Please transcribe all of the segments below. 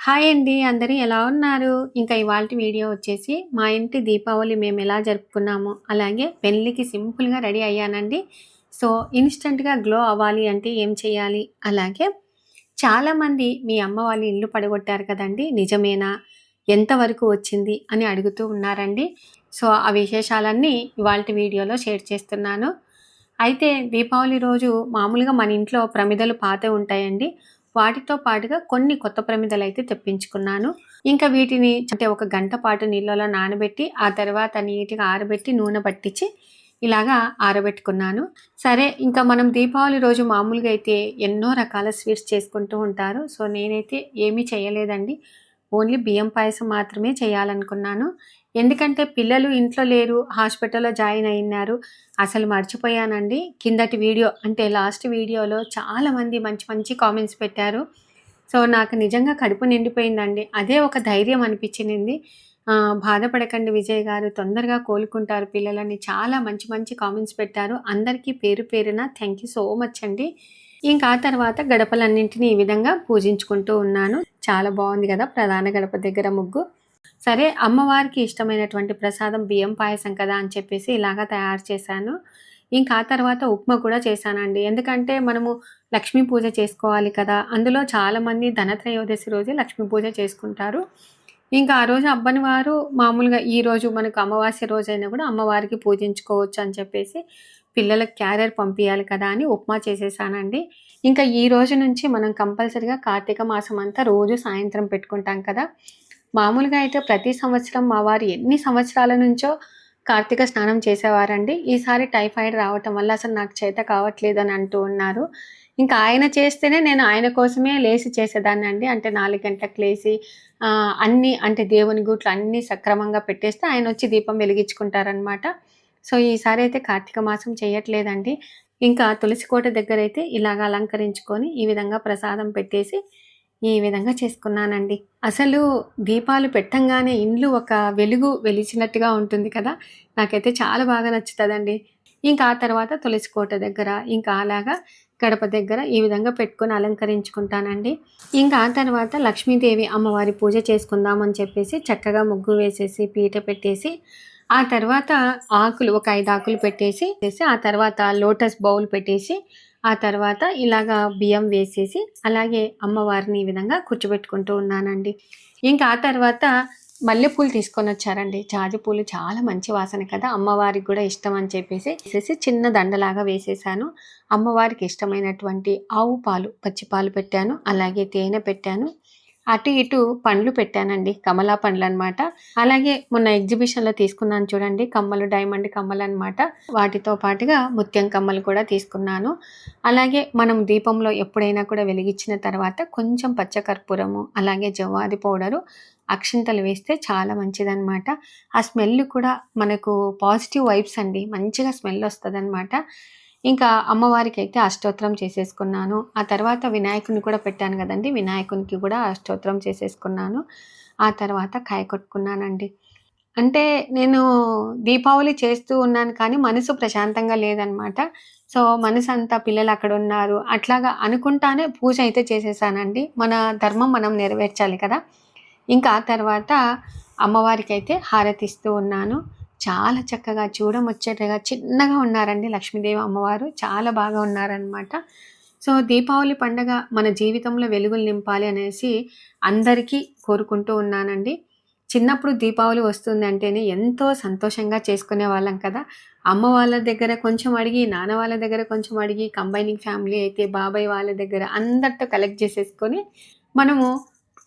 Hi అండి అందరూ ఎలా ఉన్నారు? ఇంకా ఇవాళ వీడియో వచ్చేసి మా ఇంటి దీపావళి మేము ఎలా జరుపుకున్నాము అలాగే పెళ్ళికి సింపుల్గా రెడీ అయ్యానండి. సో ఇన్స్టెంట్గా గ్లో అవ్వాలి అంటే ఏం చేయాలి? అలాగే చాలామంది మీ అమ్మ వాళ్ళు ఇల్లు పడగొట్టారు కదండి నిజమేనా? ఎంతవరకు వచ్చింది? అని అడుగుతూ ఉన్నారండి. సో ఆ విశేషాలన్నీ ఇవాళ వీడియోలో షేర్ చేస్తున్నాను. అయితే దీపావళి రోజు మామూలుగా మన ఇంట్లో ప్రమిదలు పాత ఉంటాయండి. వాటితో పాటుగా కొన్ని కొత్త ప్రమిదలు అయితే తెప్పించుకున్నాను. ఇంకా వీటిని అంటే ఒక గంట పాటు నీళ్ళలో నానబెట్టి ఆ తర్వాత నీట్గా ఆరబెట్టి నూనె పట్టించి ఇలాగా ఆరబెట్టుకున్నాను. సరే ఇంకా మనం దీపావళి రోజు మామూలుగా అయితే ఎన్నో రకాల స్వీట్స్ చేసుకుంటూ ఉంటారు. సో నేనైతే ఏమీ చేయలేదండి. ఓన్లీ బియ్యం పాయసం మాత్రమే చేయాలనుకున్నాను. ఎందుకంటే పిల్లలు ఇంట్లో లేరు హాస్పిటల్లో జాయిన్ అయినారు. అసలు మర్చిపోయానండి. కిందటి వీడియో అంటే లాస్ట్ వీడియోలో చాలామంది మంచి మంచి కామెంట్స్ పెట్టారు. సో నాకు నిజంగా కడుపు నిండిపోయిందండి. అదే ఒక ధైర్యం అనిపించింది. బాధపడకండి విజయ్ గారు. తొందరగా కోలుకుంటారు పిల్లలని. చాలా మంచి మంచి కామెంట్స్ పెట్టారు. అందరికీ పేరు పేరున థ్యాంక్ యూ సో మచ్ అండి. ఇంకా తర్వాత గడపలన్నింటినీ ఈ విధంగా పూజించుకుంటూ ఉన్నాను. చాలా బాగుంది కదా ప్రధాన గడప దగ్గర ముగ్గు. సరే అమ్మవారికి ఇష్టమైనటువంటి ప్రసాదం బియ్యం పాయసం కదా అని చెప్పేసి ఇలాగా తయారు చేశాను. ఇంకా ఆ తర్వాత ఉప్మా కూడా చేశానండి. ఎందుకంటే మనము లక్ష్మీ పూజ చేసుకోవాలి కదా అందులో చాలామంది ధనత్రయోదశి రోజు లక్ష్మీ పూజ చేసుకుంటారు. ఇంకా ఆ రోజు అబ్బని వారు మామూలుగా ఈ రోజు మనకు అమావాస్య రోజైనా కూడా అమ్మవారికి పూజించుకోవచ్చు అని చెప్పేసి పిల్లలకు క్యారియర్ పంపించాలి కదా అని ఉప్మా చేసేసానండి. ఇంకా ఈ రోజు నుంచి మనం కంపల్సరిగా కార్తీక మాసం అంతా రోజు సాయంత్రం పెట్టుకుంటాం కదా మామూలుగా అయితే ప్రతి సంవత్సరం మా వారు ఎన్ని సంవత్సరాల నుంచో కార్తీక స్నానం చేసేవారండి. ఈసారి టైఫాయిడ్ రావటం వల్ల అసలు నాకు చేత కావట్లేదు అని అంటూ ఉన్నారు. ఇంకా ఆయన చేస్తేనే నేను ఆయన కోసమే లేచి చేసేదాన్ని అండి. అంటే నాలుగు గంటలకు లేచి అన్నీ అంటే దేవుని గుట్లు అన్నీ సక్రమంగా పెట్టేస్తే ఆయన వచ్చి దీపం వెలిగించుకుంటారనమాట సో ఈసారి అయితే కార్తీక మాసం చేయట్లేదండి. ఇంకా తులసి కోట దగ్గర అయితే ఇలాగ అలంకరించుకొని ఈ విధంగా ప్రసాదం పెట్టేసి ఈ విధంగా చేసుకున్నానండి. అసలు దీపాలు పెట్టంగానే ఇండ్లు ఒక వెలుగు వెలిచినట్టుగా ఉంటుంది కదా? నాకైతే చాలా బాగా నచ్చుతుందండి. ఇంకా ఆ తర్వాత తులసి కోట దగ్గర ఇంకా అలాగా గడప దగ్గర ఈ విధంగా పెట్టుకొని అలంకరించుకుంటానండి. ఇంకా ఆ తర్వాత లక్ష్మీదేవి అమ్మవారి పూజ చేసుకుందామని చెప్పేసి చక్కగా ముగ్గు వేసేసి పీట పెట్టేసి ఆ తర్వాత ఆకులు ఒక ఐదు ఆకులు పెట్టేసి ఆ తర్వాత లోటస్ బౌల్ పెట్టేసి ఆ తర్వాత ఇలాగా బియ్యం వేసేసి అలాగే అమ్మవారిని ఈ విధంగా కూర్చోబెట్టుకుంటూ ఉన్నానండి. ఇంకా ఆ తర్వాత మల్లెపూలు తీసుకొని వచ్చారండి. జాజి పూలు చాలా మంచి వాసన కదా అమ్మవారికి కూడా ఇష్టం అని చెప్పేసి వేసేసి చిన్న దండలాగా వేసేసాను. అమ్మవారికి ఇష్టమైనటువంటి ఆవు పాలు పచ్చి పాలు పెట్టాను. అలాగే తేనె పెట్టాను. అటు ఇటు పండ్లు పెట్టానండి కమలా పండ్లు అనమాట అలాగే మొన్న ఎగ్జిబిషన్లో తీసుకున్నాను చూడండి కమ్మలు డైమండ్ కమ్మలు అనమాట వాటితో పాటుగా ముత్యం కమ్మలు కూడా తీసుకున్నాను. అలాగే మనం దీపంలో ఎప్పుడైనా కూడా వెలిగించిన తర్వాత కొంచెం పచ్చకర్పూరము అలాగే జవాది పౌడరు అక్షింతలు వేస్తే చాలా మంచిదన్నమాట. ఆ స్మెల్ కూడా మనకు పాజిటివ్ వైబ్స్ అండి. మంచిగా స్మెల్ వస్తుంది ఇంకా అమ్మవారికి అయితే అష్టోత్తరం చేసేసుకున్నాను. ఆ తర్వాత వినాయకుని కూడా పెట్టాను కదండి. వినాయకునికి కూడా అష్టోత్తరం చేసేసుకున్నాను. ఆ తర్వాత కాయ కొట్టుకున్నానండి. అంటే నేను దీపావళి చేస్తూ ఉన్నాను కానీ మనసు ప్రశాంతంగా లేదనమాట. సో మనసు అంతా పిల్లలు అక్కడ ఉన్నారు. అట్లాగా అనుకుంటానే పూజ అయితే చేసేసానండి. మన ధర్మం మనం నెరవేర్చాలి కదా. ఇంకా ఆ తర్వాత అమ్మవారికి అయితే హారతిస్తూ ఉన్నాను. చాలా చక్కగా చూడముచ్చటగా చిన్నగా ఉన్నారండి లక్ష్మీదేవి అమ్మవారు. చాలా బాగా ఉన్నారనమాట సో దీపావళి పండగ మన జీవితంలో వెలుగులు నింపాలి అనేసి అందరికీ కోరుకుంటూ ఉన్నానండి. చిన్నప్పుడు దీపావళి వస్తుంది అంటేనే ఎంతో సంతోషంగా చేసుకునే వాళ్ళం కదా. అమ్మ వాళ్ళ దగ్గర కొంచెం అడిగి నాన్న వాళ్ళ దగ్గర కొంచెం అడిగి కంబైనింగ్ ఫ్యామిలీ అయితే బాబాయ్ వాళ్ళ దగ్గర అందరితో కలెక్ట్ చేసేసుకొని మనము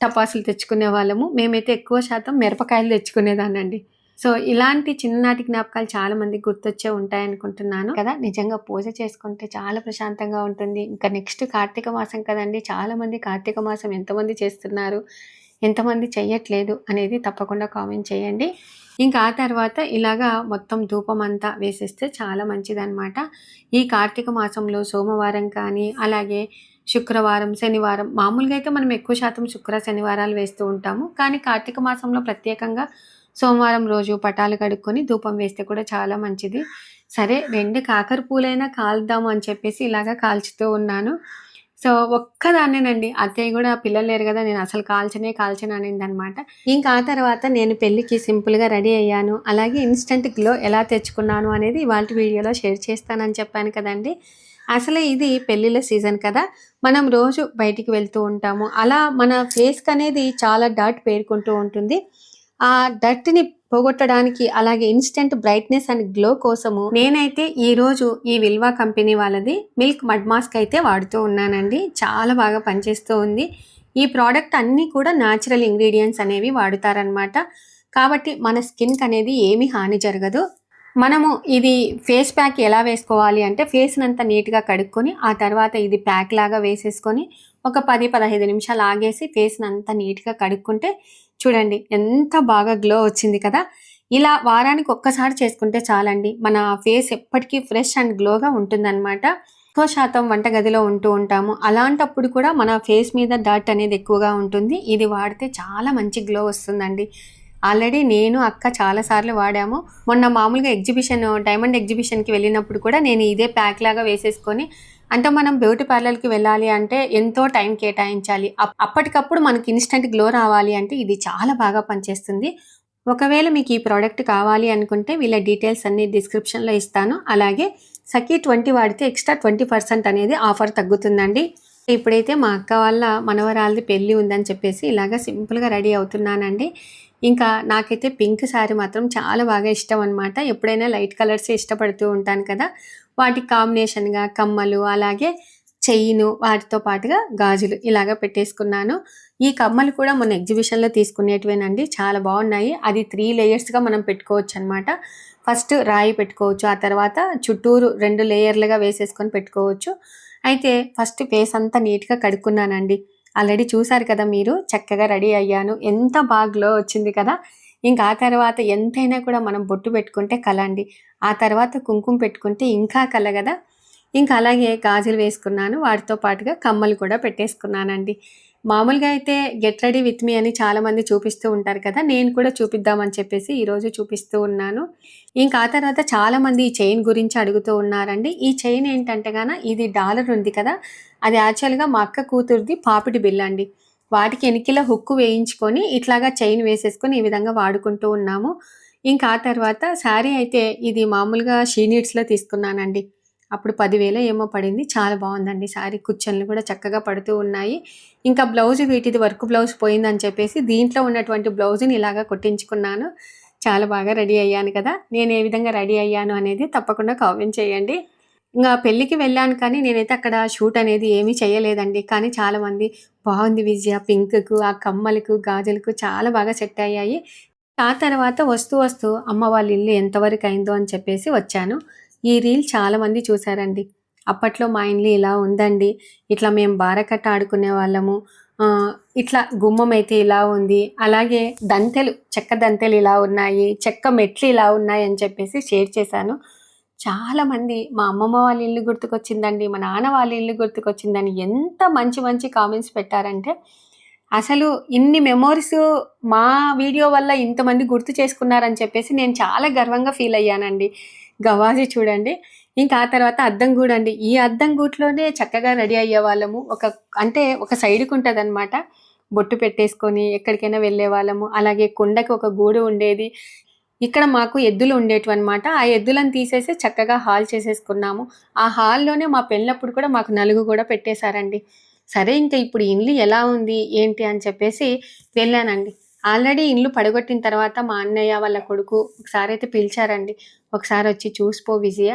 టపాసులు తెచ్చుకునే వాళ్ళము. మేమైతే ఎక్కువ శాతం మిరపకాయలు తెచ్చుకునేదానండి సో ఇలాంటి చిన్ననాటి జ్ఞాపకాలు చాలా మంది గుర్తొచ్చే ఉంటాయి అనుకుంటున్నాను. కదా? నిజంగా పూజ చేసుకుంటే చాలా ప్రశాంతంగా ఉంటుంది. ఇంకా నెక్స్ట్ కార్తీక మాసం కదండి. చాలా మంది కార్తీక మాసం ఎంతమంది చేస్తున్నారు ఎంతమంది చెయ్యట్లేదు అనేది తప్పకుండా కామెంట్ చేయండి. ఇంకా ఆ తర్వాత ఇలాగా మొత్తం ధూపం అంతా వేసేస్తే చాలా మంచిదన్నమాట. ఈ కార్తీక మాసంలో సోమవారం కానీ అలాగే శుక్రవారం శనివారం మామూలుగా అయితే మనం ఎక్కువ శాతం శుక్ర శనివారాలు వేస్తూ ఉంటాము. కానీ కార్తీక మాసంలో ప్రత్యేకంగా సోమవారం రోజు పటాలు కడుక్కొని ధూపం వేస్తే కూడా చాలా మంచిది. సరే రెండు కాకర పూలైనా కాల్దాము అని చెప్పేసి ఇలాగా కాల్చుతూ ఉన్నాను. సో ఒక్కదాన్నేనండి. అత్తయ్య కూడా పిల్లలు లేరు కదా నేను అసలు కాల్చనే కాల్చను అనింది అనమాట ఇంకా ఆ తర్వాత నేను పెళ్ళికి సింపుల్గా రెడీ అయ్యాను. అలాగే ఇన్స్టెంట్ గ్లో ఎలా తెచ్చుకున్నాను అనేది ఇవాళ వీడియోలో షేర్ చేస్తానని చెప్పాను కదండి. అసలే ఇది పెళ్ళిళ్ళ సీజన్ కదా. మనం రోజు బయటికి వెళ్తూ ఉంటాము. అలా మన ఫేస్కి అనేది చాలా డాట్ పేరుకుంటూ ఉంటుంది. ఆ డర్ట్ని పోగొట్టడానికి అలాగే ఇన్స్టెంట్ బ్రైట్నెస్ అండ్ గ్లో కోసము నేనైతే ఈ రోజు ఈ విల్వా కంపెనీ వాళ్ళది మిల్క్ మడ్ మాస్క్ అయితే వాడుతూ ఉన్నానండి. చాలా బాగా పనిచేస్తూ ఉంది. ఈ ప్రోడక్ట్ అన్నీ కూడా న్యాచురల్ ఇంగ్రీడియంట్స్ అనేవి వాడుతారనమాట కాబట్టి మన స్కిన్కి అనేది ఏమీ హాని జరగదు. మనము ఇది ఫేస్ ప్యాక్ ఎలా వేసుకోవాలి అంటే ఫేస్ని అంతా నీట్గా కడుక్కొని ఆ తర్వాత ఇది ప్యాక్ లాగా వేసేసుకొని ఒక పది పదహైదు నిమిషాలు ఆగేసి ఫేస్ని అంతా నీట్గా కడుక్కుంటే చూడండి ఎంత బాగా గ్లో వచ్చింది కదా. ఇలా వారానికి ఒక్కసారి చేసుకుంటే చాలండి. మన ఫేస్ ఎప్పటికీ ఫ్రెష్ అండ్ గ్లోగా ఉంటుందన్నమాట. ఎక్కువ శాతం వంటగదిలో ఉంటూ ఉంటాము. అలాంటప్పుడు కూడా మన ఫేస్ మీద డర్ట్ అనేది ఎక్కువగా ఉంటుంది. ఇది వాడితే చాలా మంచి గ్లో వస్తుందండి. ఆల్రెడీ నేను అక్క చాలాసార్లు వాడాము. మొన్న మామూలుగా ఎగ్జిబిషన్ డైమండ్ ఎగ్జిబిషన్కి వెళ్ళినప్పుడు కూడా నేను ఇదే ప్యాక్ లాగా వేసేసుకొని అంటే మనం బ్యూటీ పార్లర్కి వెళ్ళాలి అంటే ఎంతో టైం కేటాయించాలి. అప్- అప్పటికప్పుడు మనకి ఇన్స్టెంట్ గ్లో రావాలి అంటే ఇది చాలా బాగా పనిచేస్తుంది. ఒకవేళ మీకు ఈ ప్రోడక్ట్ కావాలి అనుకుంటే వీళ్ళ డీటెయిల్స్ అన్ని డిస్క్రిప్షన్లో ఇస్తాను. అలాగే సఖీ ట్వంటీ వాడితే ఎక్స్ట్రా ట్వంటీ పర్సెంట్ అనేది ఆఫర్ తగ్గుతుందండి. ఇప్పుడైతే మా అక్క వాళ్ళ మనవరాలది పెళ్ళి ఉందని చెప్పేసి ఇలాగ సింపుల్గా రెడీ అవుతున్నానండి. ఇంకా నాకైతే పింక్ శారీ మాత్రం చాలా బాగా ఇష్టం అనమాట ఎప్పుడైనా లైట్ కలర్స్ ఇష్టపడుతూ ఉంటాను కదా. వాటికి కాంబినేషన్గా కమ్మలు అలాగే చెయ్యిను వాటితో పాటుగా గాజులు ఇలాగ పెట్టేసుకున్నాను. ఈ కమ్మలు కూడా మన ఎగ్జిబిషన్లో తీసుకునేటివేనండి. చాలా బాగున్నాయి. అది త్రీ లేయర్స్గా మనం పెట్టుకోవచ్చు అనమాట ఫస్ట్ రాయి పెట్టుకోవచ్చు ఆ తర్వాత చుట్టూరు రెండు లేయర్లుగా వేసేసుకొని పెట్టుకోవచ్చు. అయితే ఫస్ట్ ఫేస్ అంతా నీట్గా కడుక్కున్నానండి. ఆల్రెడీ చూసారు కదా మీరు చక్కగా రెడీ అయ్యాను. ఎంత బాగా గ్లో వచ్చింది కదా. ఇంకా ఆ తర్వాత ఎంతైనా కూడా మనం బొట్టు పెట్టుకుంటే కల అండి ఆ తర్వాత కుంకుమ పెట్టుకుంటే ఇంకా కల కదా ఇంకా అలాగే గాజులు వేసుకున్నాను. వాటితో పాటుగా కమ్మలు కూడా పెట్టేసుకున్నానండి. మామూలుగా అయితే గెట్ రెడీ విత్ మీ అని చాలామంది చూపిస్తూ ఉంటారు కదా నేను కూడా చూపిద్దామని చెప్పేసి ఈరోజు చూపిస్తూ ఉన్నాను. ఇంకా ఆ తర్వాత చాలామంది ఈ చైన్ గురించి అడుగుతూ ఉన్నారండి. ఈ చైన్ ఏంటంటే గాన ఇది డాలర్ ఉంది కదా అది యాక్చువల్గా మా అక్క కూతురుది పాపిడి బిల్ అండి వాటికి ఎనికిల హుక్కు వేయించుకొని ఇట్లాగా చైన్ వేసేసుకొని ఈ విధంగా వాడుకుంటూ ఉన్నాము. ఇంకా ఆ తర్వాత శారీ అయితే ఇది మామూలుగా షీ నీడ్స్లో తీసుకున్నానండి. అప్పుడు పదివేల ఏమో పడింది. చాలా బాగుందండి శారీ. కుచ్చన్లు కూడా చక్కగా పడుతూ ఉన్నాయి. ఇంకా బ్లౌజ్ వీటిది వర్క్ బ్లౌజ్ పోయిందని చెప్పేసి దీంట్లో ఉన్నటువంటి బ్లౌజ్ని ఇలాగా కొట్టించుకున్నాను. చాలా బాగా రెడీ అయ్యాను కదా. నేను ఏ విధంగా రెడీ అయ్యాను అనేది తప్పకుండా కామెంట్ చేయండి. ఇంకా పెళ్ళికి వెళ్ళాను కానీ నేనైతే అక్కడ షూట్ అనేది ఏమీ చేయలేదండి. కానీ చాలామంది బాగుంది విజయ పింక్కు ఆ కమ్మలకు గాజులకు చాలా బాగా సెట్ అయ్యాయి. ఆ తర్వాత వస్తూ వస్తూ అమ్మ వాళ్ళ ఇల్లు ఎంతవరకు అయిందో అని చెప్పేసి వచ్చాను. ఈ రీల్ చాలామంది చూసారండి. అప్పట్లో మా ఇల్లు ఇలా ఉందండి. ఇట్లా మేము బారకట్ట ఆడుకునే వాళ్ళము. ఇట్లా గుమ్మం అయితే ఇలా ఉంది. అలాగే దంతెలు చెక్క దంతెలు ఇలా ఉన్నాయి. చెక్క మెట్లు ఇలా ఉన్నాయి అని చెప్పేసి షేర్ చేశాను. చాలామంది మా అమ్మమ్మ వాళ్ళ ఇల్లు గుర్తుకొచ్చిందండి. మా నాన్న వాళ్ళ ఇల్లు గుర్తుకొచ్చిందని ఎంత మంచి మంచి కామెంట్స్ పెట్టారంటే అసలు ఇన్ని మెమోరీస్ మా వీడియో వల్ల ఇంతమంది గుర్తు చేసుకున్నారని చెప్పేసి నేను చాలా గర్వంగా ఫీల్ అయ్యానండి. గవాజీ చూడండి. ఇంకా ఆ తర్వాత అద్దం గూడు అండి. ఈ అద్దం గూట్లోనే చక్కగా రెడీ అయ్యే వాళ్ళము. ఒక అంటే ఒక సైడ్కి ఉంటుంది అనమాట బొట్టు పెట్టేసుకొని ఎక్కడికైనా వెళ్ళే వాళ్ళము. అలాగే కుండకి ఒక గూడు ఉండేది. ఇక్కడ మాకు ఎద్దులు ఉండేటివి అనమాట ఆ ఎద్దులను తీసేసి చక్కగా హాల్ చేసేసుకున్నాము. ఆ హాల్లోనే మా పెళ్ళప్పుడు కూడా మాకు నలుగు కూడా పెట్టేశారండి. సరే ఇంకా ఇప్పుడు ఇల్లు ఎలా ఉంది? ఏంటి అని చెప్పేసి వెళ్ళానండి. ఆల్రెడీ ఇల్లు పడగొట్టిన తర్వాత మా అన్నయ్య వాళ్ళ కొడుకు ఒకసారి అయితే పిలిచారండి. ఒకసారి వచ్చి చూసిపో విజయ.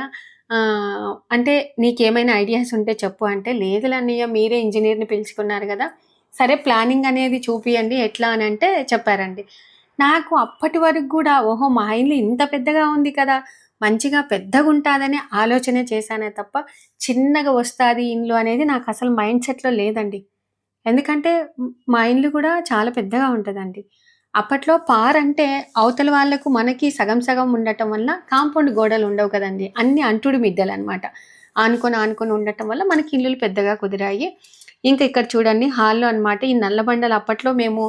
అంటే నీకేమైనా ఐడియాస్ ఉంటే చెప్పు. అంటే లేదు అన్నయ్య మీరే ఇంజనీర్ని పిలుచుకున్నారు కదా. సరే ప్లానింగ్ అనేది చూపియండి. ఎట్లా అని అంటే చెప్పారండి. నాకు అప్పటి వరకు కూడా ఓహో మా ఇల్లు ఇంత పెద్దగా ఉంది కదా. మంచిగా పెద్దగా ఉంటుందనే ఆలోచనే చేశానే తప్ప చిన్నగా వస్తుంది ఇండ్లు అనేది నాకు అసలు మైండ్ సెట్లో లేదండి. ఎందుకంటే మా ఇండ్లు కూడా చాలా పెద్దగా ఉంటుందండి. అప్పట్లో పార్ అంటే అవతల వాళ్ళకు మనకి సగం సగం ఉండటం వల్ల కాంపౌండ్ గోడలు ఉండవు కదండి. అన్ని అంటుడు మిద్దెలు అనమాట ఆనుకొని ఆనుకొని ఉండటం వల్ల మనకి ఇల్లులు పెద్దగా కుదిరాయి. ఇంకా ఇక్కడ చూడండి హాల్లో అన్నమాట ఈ నల్ల బండలు అప్పట్లో మేము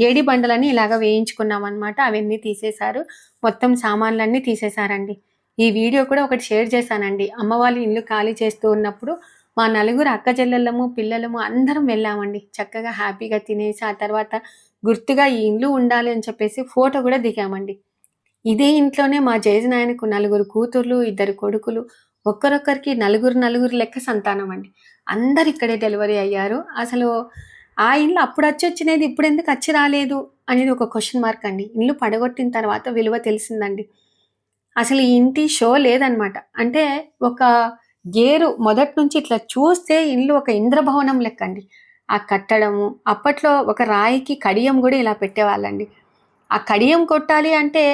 గేడి బండలని ఇలాగ వేయించుకున్నాం అనమాట అవన్నీ తీసేశారు. మొత్తం సామాన్లన్నీ తీసేశారండి. ఈ వీడియో కూడా ఒకటి షేర్ చేశానండి. అమ్మ వాళ్ళు ఇల్లు ఖాళీ చేస్తూ ఉన్నప్పుడు మా నలుగురు అక్క చెల్లెళ్ళము పిల్లలము అందరం వెళ్ళామండి. చక్కగా హ్యాపీగా తినేసి ఆ తర్వాత గుర్తుగా ఈ ఇల్లు ఉండాలి అని చెప్పేసి ఫోటో కూడా దిగామండి. ఇదే ఇంట్లోనే మా జయజనాయనకు నలుగురు కూతుర్లు ఇద్దరు కొడుకులు ఒక్కరొక్కరికి నలుగురు నలుగురు లెక్క సంతానం అండి. అందరు ఇక్కడే డెలివరీ అయ్యారు. అసలు ఆ ఇల్లు అప్పుడు వచ్చి వచ్చినది ఇప్పుడు ఎందుకు వచ్చి రాలేదు అనేది ఒక క్వశ్చన్ మార్క్ అండి. ఇల్లు పడగొట్టిన తర్వాత విలువ తెలిసిందండి. అసలు ఈ ఇంటి షో లేదనమాట. అంటే ఒక గేరు మొదటి నుంచి ఇట్లా చూస్తే ఇల్లు ఒక ఇంద్రభవనం లెక్క అండి. ఆ కట్టడము అప్పట్లో ఒక రాయికి కడియం కూడా ఇలా పెట్టేవాళ్ళండి. ఆ కడియం కొట్టాలి అంటే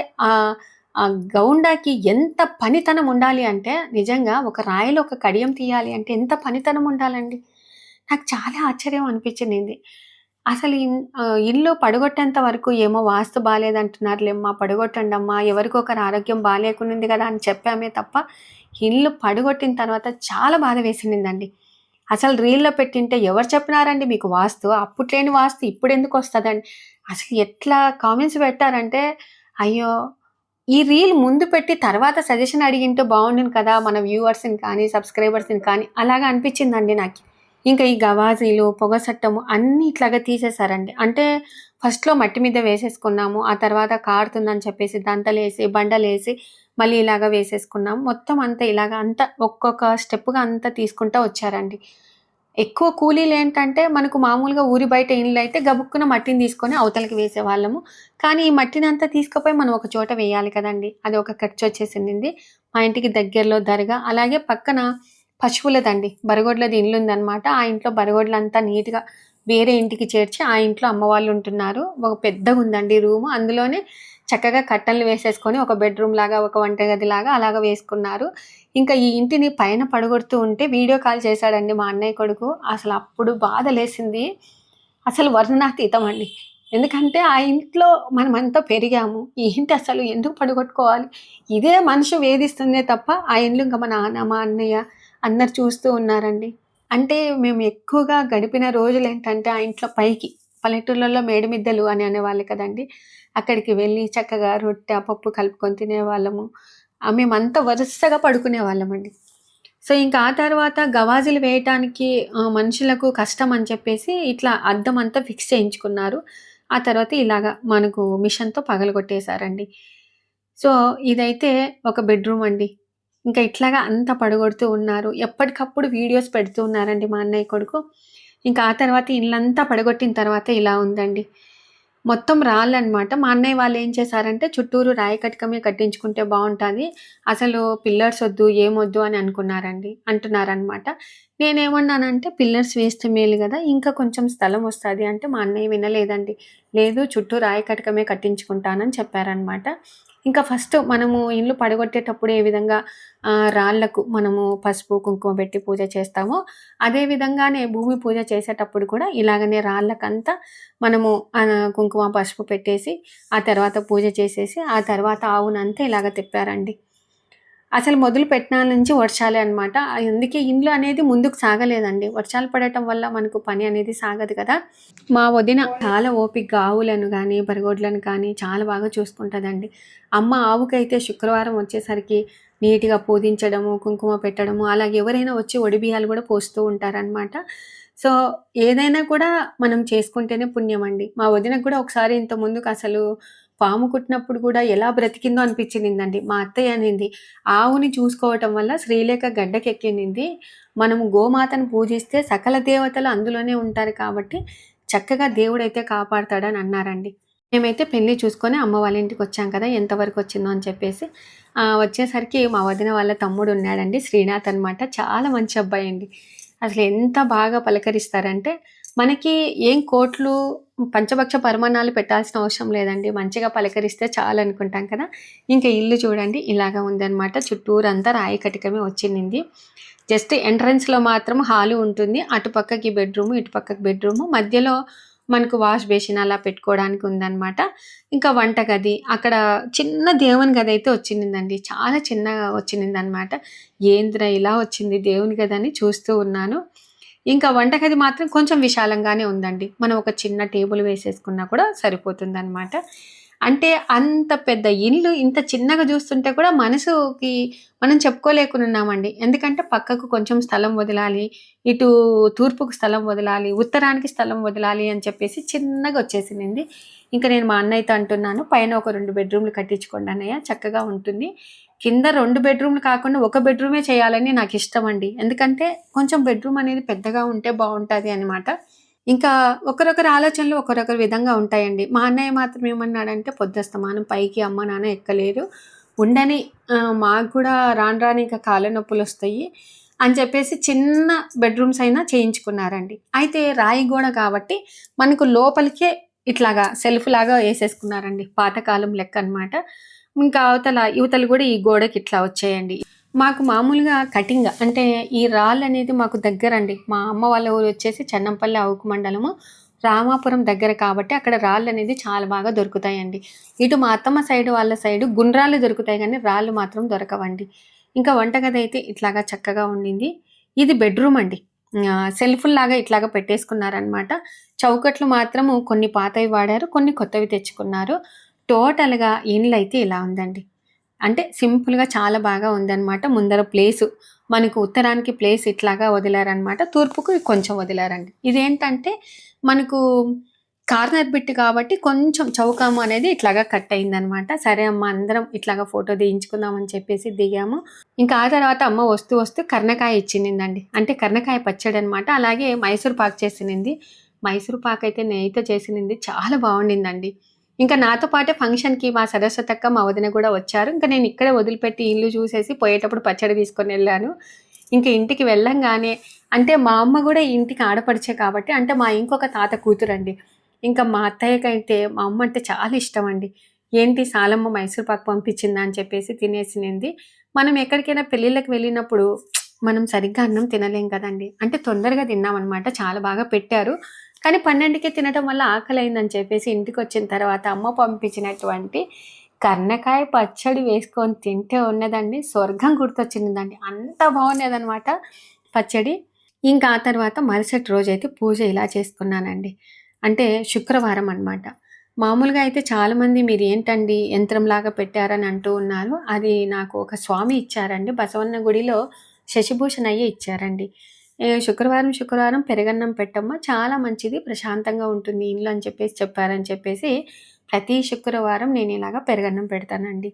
ఆ గౌండాకి ఎంత పనితనం ఉండాలి అంటే నిజంగా ఒక రాయిలో ఒక కడియం తీయాలి అంటే ఎంత పనితనం ఉండాలండి? నాకు చాలా ఆశ్చర్యం అనిపించింది అసలు ఇన్- ఇల్లు పడగొట్టేంత వరకు ఏమో వాస్తు బాగాలేదంటున్నారులేమ్మా పడగొట్టండి అమ్మా ఎవరికొకరు ఆరోగ్యం బాగాలేకుండా కదా అని చెప్పామే తప్ప ఇల్లు పడగొట్టిన తర్వాత చాలా బాధ వేసిందండి. అసలు రీల్లో పెట్టింటే ఎవరు చెప్పినారండి మీకు వాస్తు? అప్పుట్లేని వాస్తు ఇప్పుడు ఎందుకు వస్తుందండి? అసలు ఎట్లా కామెంట్స్ పెట్టారంటే అయ్యో ఈ రీల్ ముందు పెట్టి తర్వాత సజెషన్ అడిగింటే బాగుండును కదా మన వ్యూవర్స్ని కానీ సబ్స్క్రైబర్స్ని కానీ అలాగా అనిపించిందండి నాకు. ఇంకా ఈ గవాజీలు పొగసట్టము అన్నీ ఇట్లాగా తీసేశారండి. అంటే ఫస్ట్లో మట్టి మీద వేసేసుకున్నాము ఆ తర్వాత కారుతుందని చెప్పేసి దంతలేసి బండలేసి మళ్ళీ ఇలాగ వేసేసుకున్నాము. మొత్తం అంతా ఇలాగ అంతా ఒక్కొక్క స్టెప్గా అంతా తీసుకుంటా వచ్చారండి. ఎక్కువ కూలీలు ఏంటంటే మనకు మామూలుగా ఊరి బయట ఇండ్లు అయితే గబుక్కున మట్టిని తీసుకొని అవతలకి వేసేవాళ్ళము. కానీ ఈ మట్టిని అంతా తీసుకుపోయి మనం ఒక చోట వేయాలి కదండి. అది ఒక ఖర్చు వచ్చేసింది. మా ఇంటికి దగ్గరలో దర్గా అలాగే పక్కన పశువులదండి. బరగొడ్లది ఇల్లు ఉందన్నమాట ఆ ఇంట్లో బరగొడ్లంతా నీట్గా వేరే ఇంటికి చేర్చి ఆ ఇంట్లో అమ్మవాళ్ళు ఉంటున్నారు. ఒక పెద్దగా ఉందండి రూమ్. అందులోనే చక్కగా కట్టెలు వేసేసుకొని ఒక బెడ్రూమ్ లాగా ఒక వంటగది లాగా అలాగ వేసుకున్నారు. ఇంకా ఈ ఇంటిని పైన పడగొడుతూ ఉంటే వీడియో కాల్ చేశాడండి మా అన్నయ్య కొడుకు. అసలు అప్పుడు బాధ లేసింది. అసలు వర్ణనాతీతం అండి. ఎందుకంటే ఆ ఇంట్లో మనమంతా పెరిగాము. ఈ ఇంటి అసలు ఎందుకు పడగొట్టుకోవాలి? ఇదే మనిషి వేధిస్తుందే తప్ప ఆ ఇంట్లో ఇంకా మా నాన్న మా అన్నయ్య అందరు చూస్తూ ఉన్నారండి. అంటే మేము ఎక్కువగా గడిపిన రోజులు ఏంటంటే ఆ ఇంట్లో పైకి పల్లెటూళ్ళల్లో మేడిమిద్దలు అని అనేవాళ్ళు కదండి. అక్కడికి వెళ్ళి చక్కగా రొట్టె పప్పు కలుపుకొని తినేవాళ్ళము. మేమంతా వరుసగా పడుకునే వాళ్ళమండి సో ఇంకా ఆ తర్వాత గవాజులు వేయటానికి మనుషులకు కష్టం అని చెప్పేసి ఇట్లా అద్దం అంతా ఫిక్స్ చేయించుకున్నారు. ఆ తర్వాత ఇలాగా మనకు మిషన్తో పగలగొట్టేశారండి. సో ఇదైతే ఒక బెడ్రూమ్ అండి. ఇంకా ఇట్లాగా అంతా పడగొడుతూ ఉన్నారు. ఎప్పటికప్పుడు వీడియోస్ పెడుతూ ఉన్నారండి మా అన్నయ్య కొడుకు. ఇంకా ఆ తర్వాత ఇల్లంతా పడగొట్టిన తర్వాత ఇలా ఉందండి. మొత్తం రాళ్ళనమాట. మా అన్నయ్య వాళ్ళు ఏం చేశారంటే చుట్టూరు రాయి కటకమే కట్టించుకుంటే బాగుంటుంది. అసలు పిల్లర్స్ వద్దు ఏమొద్దు అని అనుకున్నారండి అంటున్నారనమాట. నేనేమన్నానంటే పిల్లర్స్ వేస్తే మేలు కదా ఇంకా కొంచెం స్థలం వస్తుంది అంటే మా అన్నయ్య వినలేదండి. లేదు చుట్టూ రాయి కటకమే కట్టించుకుంటానని చెప్పారనమాట. ఇంకా ఫస్ట్ మనము ఇల్లు పడగొట్టేటప్పుడు ఏ విధంగా రాళ్ళకు మనము పసుపు కుంకుమ పెట్టి పూజ చేస్తామో అదే విధంగానే భూమి పూజ చేసేటప్పుడు కూడా ఇలాగనే రాళ్ళకంతా మనము కుంకుమ పసుపు పెట్టేసి ఆ తర్వాత పూజ చేసేసి ఆ తర్వాత ఆవునంతా ఇలాగ తిప్పారండి. అసలు మొదలు పెట్టిన నుంచి వర్షాలే అనమాట అందుకే ఇండ్లు అనేది ముందుకు సాగలేదండి. వర్షాలు పడటం వల్ల మనకు పని అనేది సాగదు కదా. మా వదిన చాలా ఓపిక ఆవులను కానీ బరిగొడ్లను కానీ చాలా బాగా చూసుకుంటుందండి. అమ్మ ఆవుకైతే శుక్రవారం వచ్చేసరికి నీట్గా పూజించడము కుంకుమ పెట్టడము అలాగే ఎవరైనా వచ్చి ఒడిబియ్యాలు కూడా పోస్తూ ఉంటారనమాట సో ఏదైనా కూడా మనం చేసుకుంటేనే పుణ్యం అండి మా వదినకు కూడా ఒకసారి ఇంత ముందుకు అసలు పాము కుట్టినప్పుడు కూడా ఎలా బ్రతికిందో అనిపించిందండి. మా అత్తయ్య అనింది ఆవుని చూసుకోవటం వల్ల శ్రీలేఖ గడ్డకెక్కింది. మనము గోమాతను పూజిస్తే సకల దేవతలు అందులోనే ఉంటారు కాబట్టి చక్కగా దేవుడైతే కాపాడతాడని అన్నారండి. మేమైతే పెళ్ళి చూసుకొని అమ్మ వాళ్ళ ఇంటికి వచ్చాం కదా ఎంతవరకు వచ్చిందో అని చెప్పేసి వచ్చేసరికి మా వదిన వాళ్ళ తమ్ముడు ఉన్నాడండి శ్రీనాథ్ అనమాట చాలా మంచి అబ్బాయి అండి. అసలు ఎంత బాగా పలకరిస్తారంటే మనకి ఏం కోట్లు పంచభక్ష పరిమాణాలు పెట్టాల్సిన అవసరం లేదండి. మంచిగా పలకరిస్తే చాలు అనుకుంటాం కదా. ఇంకా ఇల్లు చూడండి ఇలాగా ఉందన్నమాట. చుట్టూరంతా రాయి కటికమే వచ్చింది. జస్ట్ ఎంట్రన్స్లో మాత్రం హాలు ఉంటుంది. అటుపక్కకి బెడ్రూమ్ ఇటుపక్కకి బెడ్రూమ్. మధ్యలో మనకు వాష్ బేసిన్ అలా పెట్టుకోవడానికి ఉందన్నమాట. ఇంకా వంటగది అక్కడ చిన్న దేవుని గది అయితే వచ్చిందండి. చాలా చిన్నగా వచ్చిందనమాట ఏంద్ర ఇలా వచ్చింది దేవుని గది అని చూస్తూ ఉన్నాను. ఇంకా వంటగది మాత్రం కొంచెం విశాలంగానే ఉందండి. మనం ఒక చిన్న టేబుల్ వేసేసుకున్నా కూడా సరిపోతుంది అనమాట అంటే అంత పెద్ద ఇల్లు ఇంత చిన్నగా చూస్తుంటే కూడా మనసుకి మనం చెప్పుకోలేకున్నామండి ఎందుకంటే పక్కకు కొంచెం స్థలం వదలాలి ఇటు తూర్పుకు స్థలం వదలాలి ఉత్తరానికి స్థలం వదలాలి అని చెప్పేసి చిన్నగా వచ్చేసింది ఇంకా నేను మా అన్నయ్యతో అంటున్నాను పైన ఒక రెండు బెడ్రూమ్లు కట్టించుకోండి అన్నయ్య చక్కగా ఉంటుంది. కింద రెండు బెడ్రూమ్లు కాకుండా ఒక బెడ్రూమే చేయాలని నాకు ఇష్టం అండి. ఎందుకంటే కొంచెం బెడ్రూమ్ అనేది పెద్దగా ఉంటే బాగుంటుంది అనమాట ఇంకా ఒకరొకరి ఆలోచనలు ఒకరొకరి విధంగా ఉంటాయండి. మా అన్నయ్య మాత్రం ఏమన్నాడంటే పొద్దుస్తమానం పైకి అమ్మ నాన్న ఎక్కలేరు. ఉండని మాకు కూడా రాను రాని ఇంకా కాళ్ళ నొప్పులు వస్తాయి అని చెప్పేసి చిన్న బెడ్రూమ్స్ అయినా చేయించుకున్నారండి. అయితే రాయి గోడ కాబట్టి మనకు లోపలికే ఇట్లాగా సెల్ఫ్ లాగా వేసేసుకున్నారండి. పాతకాలం లెక్క అన్నమాట. ఇంకా అవతల యువతలు కూడా ఈ గోడకి ఇట్లా వచ్చాయండి. మాకు మామూలుగా కటింగ్ అంటే ఈ రాళ్ళు అనేది మాకు దగ్గర అండి మా అమ్మ వాళ్ళ ఊరు వచ్చేసి చెన్నంపల్లి అవుకు మండలము. రామాపురం దగ్గర కాబట్టి అక్కడ రాళ్ళు అనేది చాలా బాగా దొరుకుతాయండి. ఇటు మా అత్తమ్మ సైడ్ వాళ్ళ సైడ్ గుండ్రాలు దొరుకుతాయి కానీ రాళ్ళు మాత్రం దొరకవండి. ఇంకా వంటగది అయితే ఇట్లాగా చక్కగా ఉండింది. ఇది బెడ్రూమ్ అండి. సెల్ఫుల్లాగా లాగా ఇట్లాగా పెట్టేసుకున్నారనమాట చౌకట్లు మాత్రము కొన్ని పాతవి వాడారు కొన్ని కొత్తవి తెచ్చుకున్నారు. టోటల్గా ఇండ్లు అయితే ఇలా ఉందండి. అంటే సింపుల్గా చాలా బాగా ఉందన్నమాట. ముందర ప్లేసు మనకు ఉత్తరానికి ప్లేస్ ఇట్లాగా వదిలారనమాట తూర్పుకు కొంచెం వదిలారండి. ఇదేంటంటే మనకు కార్నర్ బిట్ కాబట్టి కొంచెం చౌకము అనేది ఇట్లాగా కట్ అయిందనమాట సరే అమ్మ అందరం ఇట్లాగా ఫోటో తీయించుకుందామని అని చెప్పేసి దిగాము. ఇంకా ఆ తర్వాత అమ్మ వస్తూ వస్తూ కర్ణకాయ ఇచ్చిందండి అంటే కర్ణకాయ పచ్చడి అనమాట అలాగే మైసూర్ పాక్ చేసినింది. మైసూర్ పాక్ అయితే నెయ్యితో చేసినింది. చాలా బాగుండిందండి. ఇంకా నాతో పాటే ఫంక్షన్కి మా సరస్వతక్క మా వదిన కూడా వచ్చారు. ఇంకా నేను ఇక్కడే వదిలిపెట్టి ఇల్లు చూసేసి పోయేటప్పుడు పచ్చడి తీసుకొని వెళ్ళాను. ఇంకా ఇంటికి వెళ్ళంగానే అంటే మా అమ్మ కూడా ఇంటికి ఆడపడిచే కాబట్టి అంటే మా ఇంకొక తాత కూతురండి. ఇంకా మా అత్తయ్యకైతే మా అమ్మ అంటే చాలా ఇష్టం అండి. ఏంటి సాలమ్మ మైసూర్ పాక్ పంపించిందా? అని చెప్పేసి తినేసినింది మనం ఎక్కడికైనా పెళ్ళిళ్ళకి వెళ్ళినప్పుడు మనం సరిగ్గా అన్నం తినలేం కదండి. అంటే తొందరగా తిన్నామన్నమాట. చాలా బాగా పెట్టారు. కానీ పన్నెండుకే తినటం వల్ల ఆకలి అయిందని చెప్పేసి ఇంటికి వచ్చిన తర్వాత అమ్మ పంపించినటువంటి కర్ణకాయ పచ్చడి వేసుకొని తింటే ఉన్నదండి. స్వర్గం గుర్తొచ్చిందండి. అంత బాగున్నదనమాట పచ్చడి. ఇంకా ఆ తర్వాత మరుసటి రోజు అయితే పూజ ఇలా చేసుకున్నానండి. అంటే శుక్రవారం అనమాట మామూలుగా అయితే చాలామంది మీరు ఏంటండి యంత్రంలాగా పెట్టారని అంటూ ఉన్నారు. అది నాకు ఒక స్వామి ఇచ్చారండి. బసవన్న గుడిలో శశిభూషణ్ అయ్యే ఇచ్చారండి. శుక్రవారం శుక్రవారం పెరగన్నం పెట్టమ్మా. చాలా మంచిది ప్రశాంతంగా ఉంటుంది. ఇంట్లో అని చెప్పేసి చెప్పారని చెప్పేసి ప్రతి శుక్రవారం నేను ఇలాగ పెరగన్నం పెడతానండి.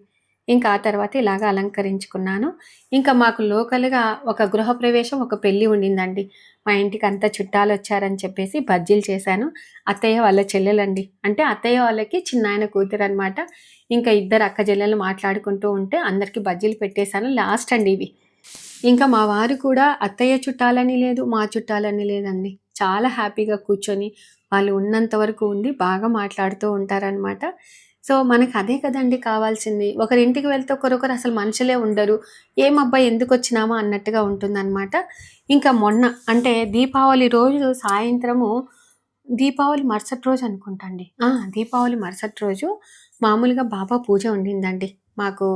ఇంకా ఆ తర్వాత ఇలాగ అలంకరించుకున్నాను. ఇంకా మాకు లోకల్గా ఒక గృహప్రవేశం ఒక పెళ్ళి ఉండిందండి. మా ఇంటికి అంత చుట్టాలు వచ్చారని చెప్పేసి బజ్జీలు చేశాను. అత్తయ్య వాళ్ళ చెల్లెలండి. అంటే అత్తయ్య వాళ్ళకి చిన్న ఆయన కూతురు అనమాట ఇంకా ఇద్దరు అక్క చెల్లెలు మాట్లాడుకుంటూ ఉంటే అందరికీ బజ్జీలు పెట్టేశాను. లాస్ట్ అండి ఇవి. ఇంకా మా వారు కూడా అత్తయ్య చుట్టాలని లేదు మా చుట్టాలని లేదండి. చాలా హ్యాపీగా కూర్చొని వాళ్ళు ఉన్నంత వరకు ఉండి బాగా మాట్లాడుతూ ఉంటారనమాట సో మనకు అదే కదండి కావాల్సింది. ఒకరింటికి వెళ్తే ఒకరొకరు అసలు మనుషులే ఉండరు. ఏం అబ్బాయి ఎందుకు వచ్చినామా అన్నట్టుగా ఉంటుందన్నమాట. ఇంకా మొన్న అంటే దీపావళి రోజు సాయంత్రము దీపావళి మరుసటి రోజు అనుకుంటండి. అండి దీపావళి మరుసటి రోజు మామూలుగా బాబా పూజ ఉండిందండి. మాకు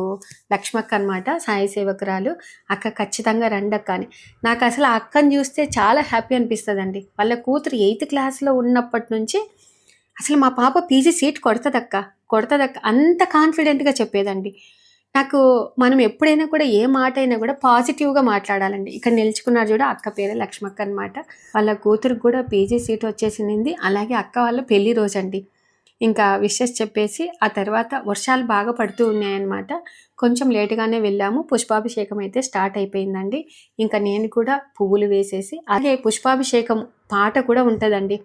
లక్ష్మక్క అనమాట సాయి సేవకురాలు. అక్క ఖచ్చితంగా రండక్క అక్క అని. నాకు అసలు ఆ అక్కని చూస్తే చాలా హ్యాపీ అనిపిస్తుందండి. వాళ్ళ కూతురు ఎయిత్ క్లాస్లో ఉన్నప్పటి నుంచి అసలు మా పాప పీజీ సీట్ కొడతదక్క కొడతదక్క అంత కాన్ఫిడెంట్గా చెప్పేదండి. నాకు మనం ఎప్పుడైనా కూడా ఏ మాట అయినా కూడా పాజిటివ్గా మాట్లాడాలండి. ఇక్కడ నిలుచుకున్నారు చూడ అక్క పేరే లక్ష్మక్క అనమాట వాళ్ళ కూతురికి కూడా పీజీ సీట్ వచ్చేసింది. అలాగే అక్క వాళ్ళ పెళ్ళి రోజు అండి ఇంకా విషెస్ చెప్పేసి ఆ తర్వాత వర్షాలు బాగా పడుతూ ఉన్నాయన్నమాట. కొంచెం లేటుగానే వెళ్ళాము. పుష్పాభిషేకం అయితే స్టార్ట్ అయిపోయిందండి. ఇంకా నేను కూడా పువ్వులు వేసేసి అలాగే పుష్పాభిషేకం పాట కూడా ఉంటుందండి.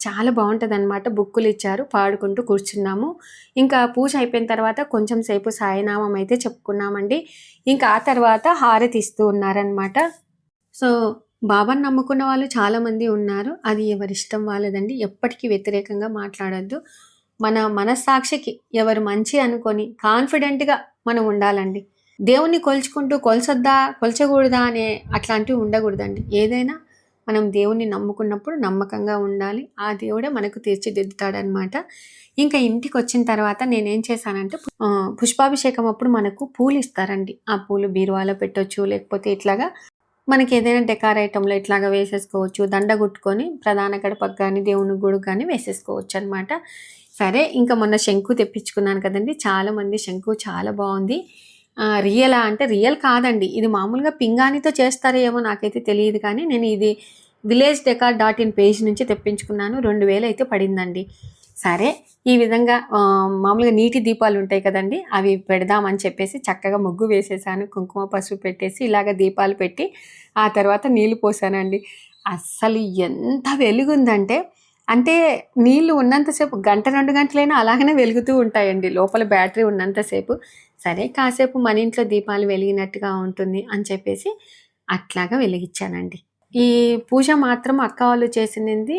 చాలా బాగుంటుంది అనమాట బుక్కులు ఇచ్చారు పాడుకుంటూ కూర్చున్నాము. ఇంకా పూజ అయిపోయిన తర్వాత కొంచెం సేపు సాయినామం అయితే చెప్పుకున్నామండి. ఇంకా ఆ తర్వాత హారతి ఇస్తూ ఉన్నారనమాట సో బాబాని నమ్ముకున్న వాళ్ళు చాలామంది ఉన్నారు. అది ఎవరిష్టం వాళ్ళదండి. ఎప్పటికీ వ్యతిరేకంగా మాట్లాడొద్దు. మన మనస్సాక్షికి ఎవరు మంచి అనుకొని కాన్ఫిడెంట్గా మనం ఉండాలండి. దేవుణ్ణి కొలుచుకుంటూ కొలసొద్దా కొలచకూడదా అనే అట్లాంటివి ఉండకూడదండి. ఏదైనా మనం దేవుణ్ణి నమ్ముకున్నప్పుడు నమ్మకంగా ఉండాలి. ఆ దేవుడే మనకు తీర్చిదిద్దుతాడనమాట ఇంకా ఇంటికి వచ్చిన తర్వాత నేనేం చేశానంటే పుష్పాభిషేకం అప్పుడు మనకు పూలు ఇస్తారండి. ఆ పూలు బీరువాలో పెట్టొచ్చు లేకపోతే ఇట్లాగా మనకి ఏదైనా డెకార్ ఐటెంలో ఇట్లాగా వేసేసుకోవచ్చు. దండ కుట్టుకొని ప్రధాన గడపకు కానీ దేవుని గుడి కానీ వేసేసుకోవచ్చు అనమాట సరే ఇంకా మొన్న శంకు తెప్పించుకున్నాను కదండి. చాలామంది శంకు చాలా బాగుంది. రియలా అంటే రియల్ కాదండి. ఇది మామూలుగా పింగాణితో చేస్తారో ఏమో నాకైతే తెలియదు కానీ నేను ఇది village decor dot in page నుంచి తెప్పించుకున్నాను. రెండు వేలు అయితే పడిందండి. సరే ఈ విధంగా మామూలుగా నీటి దీపాలు ఉంటాయి కదండి. అవి పెడదామని చెప్పేసి చక్కగా ముగ్గు వేసేసాను. కుంకుమ పసుపు పెట్టేసి ఇలాగ దీపాలు పెట్టి ఆ తర్వాత నీళ్ళు పోసానండి. అస్సలు ఎంత వెలుగుందంటే అంటే నీళ్ళు ఉన్నంతసేపు గంట రెండు గంటలైనా అలాగనే వెలుగుతూ ఉంటాయండి. లోపల బ్యాటరీ ఉన్నంతసేపు సరే కాసేపు మన ఇంట్లో దీపాలు వెలిగినట్టుగా ఉంటుంది అని చెప్పేసి అట్లాగా వెలిగించానండి. ఈ పూజ మాత్రం అక్క వాళ్ళు చేసింది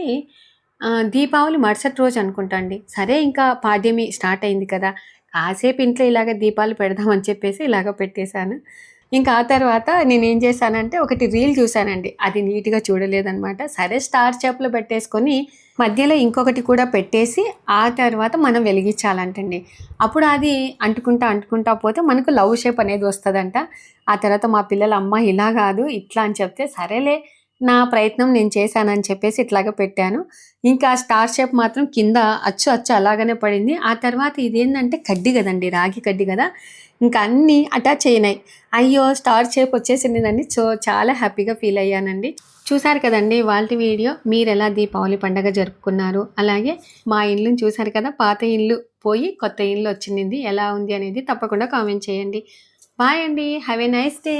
దీపావళి మరుసటి రోజు అనుకుంటా అండి సరే ఇంకా పాడ్యమి స్టార్ట్ అయింది కదా కాసేపు ఇంట్లో ఇలాగ దీపాలు పెడదామని చెప్పేసి ఇలాగ పెట్టేశాను. ఇంకా ఆ తర్వాత నేను ఏం చేశానంటే ఒకటి రీల్ చూశానండి. అది నీట్గా చూడలేదన్నమాట. సరే స్టార్ చేపలు పెట్టేసుకొని మధ్యలో ఇంకొకటి కూడా పెట్టేసి ఆ తర్వాత మనం వెలిగించాలంటండి. అప్పుడు అది అంటుకుంటా అంటుకుంటా పోతే మనకు లవ్ షేప్ అనేది వస్తుందంట. ఆ తర్వాత మా పిల్లల అమ్మ ఇలా కాదు ఇట్లా అని చెప్తే సరేలే నా ప్రయత్నం నేను చేశానని చెప్పేసి ఇట్లాగే పెట్టాను. ఇంకా స్టార్ షేప్ మాత్రం కింద అచ్చు అచ్చు అలాగనే పడింది. ఆ తర్వాత ఇదేంటంటే కడ్డి కదండి రాగి కడ్డి కదా. ఇంకా అన్నీ అటాచ్ అయినాయి. అయ్యో స్టార్ షేప్ వచ్చేసిందండి సో చాలా హ్యాపీగా ఫీల్ అయ్యానండి. చూశారు కదండి వాళ్ళ వీడియో? మీరు ఎలా దీపావళి పండగ జరుపుకున్నారు? అలాగే మా ఇల్లుని చూశారు కదా పాత ఇల్లు పోయి కొత్త ఇల్లు వచ్చింది. ఎలా ఉంది అనేది తప్పకుండా కామెంట్ చేయండి. బాయ్ అండి. Have a nice day